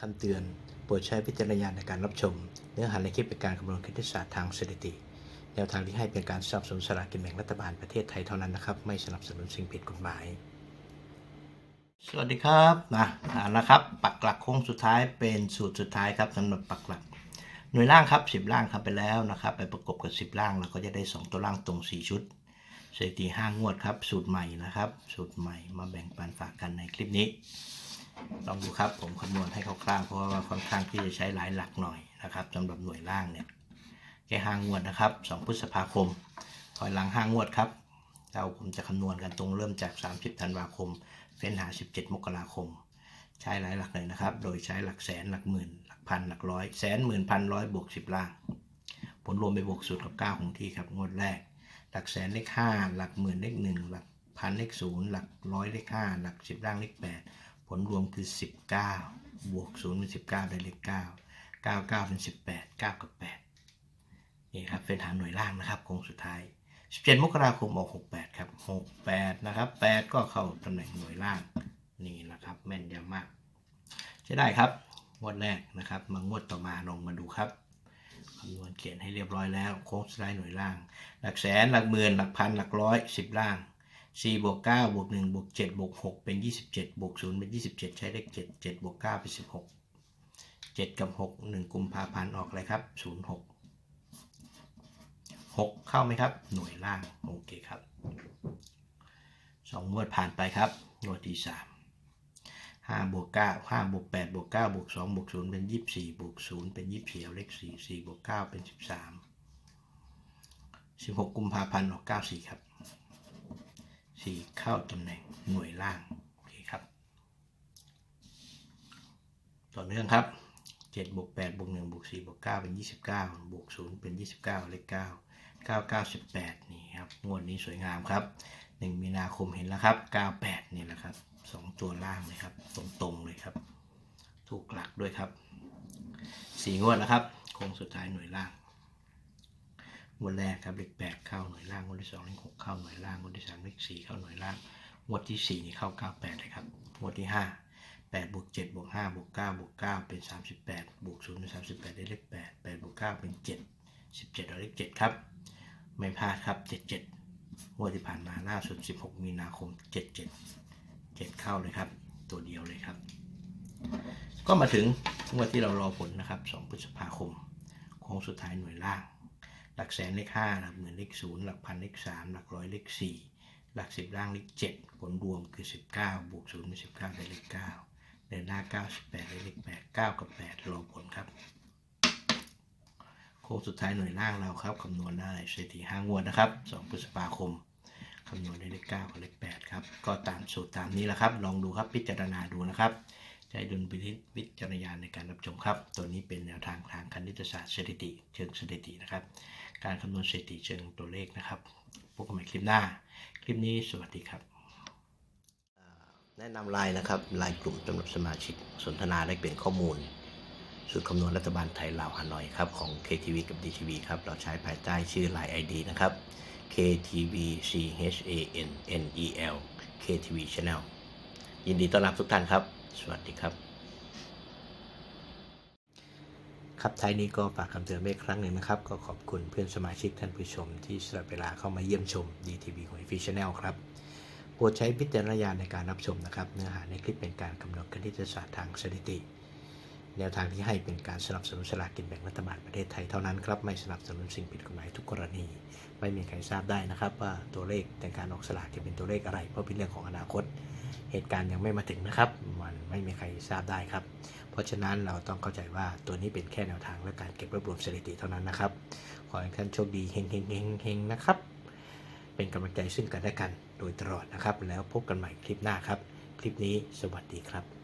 คำเตือน โปรดใช้วิจารณญาณในการรับชม เนื้อหาในคลิปเป็นการคำนวณคณิตศาสตร์ทางสถิติ แนวทางที่ให้เป็นการสนับสนุนสลากกินแบ่งรัฐบาลประเทศไทยเท่านั้นนะครับ ไม่สนับสนุนสิ่งผิดกฎหมาย สวัสดีครับนะอ่านะครับ ปักหลักโค้งสุดท้ายเป็นสูตรสุดท้ายครับสำหรับปักหลัก หน่วยล่างครับ 10 ล่างทำไปแล้วนะครับ ไปประกบกับ 10 ล่างเราก็จะได้ 2 ตัวล่างตรง 4 ชุดสถิติ5งวดครับ สูตรใหม่นะครับ สูตรใหม่มาแบ่งปันฝากกันในคลิปนี้ ลองดูครับผมคำนวณให้คร่าวๆเพราะว่าค่อนข้างที่จะใช้หลายหลักหน่อยนะครับสำหรับหน่วยล่างเนี่ยแค่ห้างวดนะครับ 2 พฤษภาคมถอยหลังห้างวดครับเราผมจะคำนวณกันตรงเริ่มจาก 30 ธันวาคมเฟ้นหา 17 มกราคม ใช้หลายหลักเลยนะครับ โดยใช้หลักแสนหลักหมื่น หลักพันหลักร้อยแสนหมื่นพันร้อยบวก10 ล่าง ผลรวมไปบวกสูตรกับ 9 ของที่ครับงวดแรก หลักแสนเลข5หลักหมื่นเลข1หลักพันเลข0หลักร้อยเลข5หลัก 10 ล่างเลข8 ผลรวมคือ 19 บวก0เป็น19 ได้เลข9 9 9 เป็น 18 9 กับ 8 นี่ครับเป็นฐานหน่วยล่างนะครับโค้งสุดท้าย 17 มกราคมออก68 ครับ 68 นะครับ 8 ก็เข้าตำแหน่งหน่วยล่าง นี่นะครับ แม่นยำมากใช้ได้ครับงวดแรกนะครับ มางวดต่อมาลองมาดูครับคำนวณเขียนให้เรียบร้อยแล้ว โค้งสุดท้ายหน่วยล่าง หลักแสนหลักหมื่นหลักพันหลักร้อย10ล่าง 4บวก9บวก1บวก7บวก6เป็น 27บวก0เป็น 27 ใช้เลข7 7บวก9เป็น 16 7 กับ 6 1กุมภาพันธ์ออกอะไรครับ 06 6 เข้าไหมครับ หน่วยล่าง โอเคครับสองวดผ่านไปครับงวดที่สามห้าบวกเก้าห้าบวกแปดบวกเก้าบวกสองบวกศูนย์เป็นยี่สิบสี่บวกศูนย์เป็นยี่สิบสี่เอาเลขสี่สี่บวกเก้าเป็นสิบสามสิบหกกุมภาพันธ์ออกเก้าสี่ครับ สี่เข้าตำแหน่งหน่วยล่างโอเคครับ ต่อเนื่องครับเจ็ดบวกแปดบวกหนึ่งบวกสี่บวกเก้าเป็นยี่สิบเก้าบวกศูนย์เป็นยี่สิบเก้าเลขเก้าเก้าเก้าสิบแปดนี่ครับ งวดนี้สวยงามครับหนึ่งมีนาคมเห็นแล้วครับเก้าแปดนี่แหละครับสองตัวล่างเลยครับ ตรงๆเลยครับ ถูกหลักด้วยครับสี่งวดแล้วครับ คงสุดท้ายหน่วยล่าง งวดแรกครับเลขแปดเข้าหน่วยล่างงวดที่สองเลขหกเข้าหน่วยล่างงวดที่สามเลขสี่เข้าหน่วยล่างงวดที่สี่นี่เข้าเก้าแปดเลยครับงวดที่ห้าแปดบวกเจ็ดบวกห้าบวกเก้าบวกเก้าเป็นสามสิบแปดบวกศูนย์เป็นสามสิบแปดได้เลขแปดแปดบวกเก้าเป็นเจ็ดสิบเจ็ดได้เลขเจ็ดครับ ไม่พลาดครับเจ็ดเจ็ดงวดที่ผ่านมาล่าสุดสิบหกมีนาคมเจ็ดเจ็ดเจ็ดเข้าเลยครับ ตัวเดียวเลยครับ ก็มาถึงงวดที่เรารอผลนะครับสองพฤษภาคมโค้งสุดท้ายหน่วยล่าง หลักแสนเลขห้าหลักหมื่นเลขศูนย์หลักพันเลขสามหลักร้อยเลขสี่หลักสิบล่างเลขเจ็ดผลรวมคือสิบเก้าบวกศูนย์เป็นสิบเก้าได้เลขเก้าเดินหน้า98ได้เลข8 9กับ8รอผลครับโค้งสุดท้ายหน่วยล่างเราครับคำนวณได้สถิติ5งวดนะครับ2พฤษภาคมคำนวณได้เลข9กับเลข8ครับก็ตามสูตรตามนี้แหละครับ ลองดูครับพิจารณาดูนะครับ ใช้ดุลพินิจวิจารณญาณในการรับชมครับ ตัวนี้เป็นแนวทางทางคณิตศาสตร์สถิติ เชิงสถิตินะครับ การคำนวณสถิติเชิงตัวเลขนะครับ พบกันใหม่คลิปหน้า คลิปนี้สวัสดีครับ แนะนำไลน์นะครับไลน์กลุ่มสำหรับสมาชิกสนทนาและเปลี่ยนข้อมูลสูตรคำนวณรัฐบาลไทยลาวฮานอยครับของ KTV กับ DTV ครับเราใช้ภายใต้ชื่อไลน์ ID นะครับ KTV CHAN NEL KTV Channel ยินดีต้อนรับทุกท่านครับ สวัสดีครับ ครับท้ายนี้ก็ฝากคำเตือนไว้อีกครั้งหนึ่งนะครับ ก็ขอบคุณเพื่อนสมาชิกท่านผู้ชม ที่สละเวลาเข้ามาเยี่ยมชม DTV ของ f ี Channel ครับโปรดใช้พิจารณญาณในการรับชมนะครับ เนื้อหาในคลิปเป็นการคำนวณคณิตศาสตร์ทางสถิติ แนวทางที่ให้เป็นการสนับสนุนสลากกินแบ่งรัฐบาลประเทศไทยเท่านั้นครับ ไม่สนับสนุนสิ่งผิดกฎหมายทุกกรณี ไม่มีใครทราบได้นะครับ ว่าตัวเลขในการออกสลากจะเป็นตัวเลขอะไร เพราะเป็นเรื่องของอนาคต เหตุการณ์ยังไม่มาถึงนะครับ มันไม่มีใครทราบได้ครับ เพราะฉะนั้นเราต้องเข้าใจว่าตัวนี้เป็นแค่แนวทางและการเก็บรวบรวมสถิติเท่านั้นนะครับ ขอให้ท่านโชคดีเฮงเฮงเฮงเฮงนะครับ เป็นกำลังใจซึ่งกันและกันโดยตลอดนะครับ แล้วพบกันใหม่คลิปหน้าครับ คลิปนี้สวัสดีครับ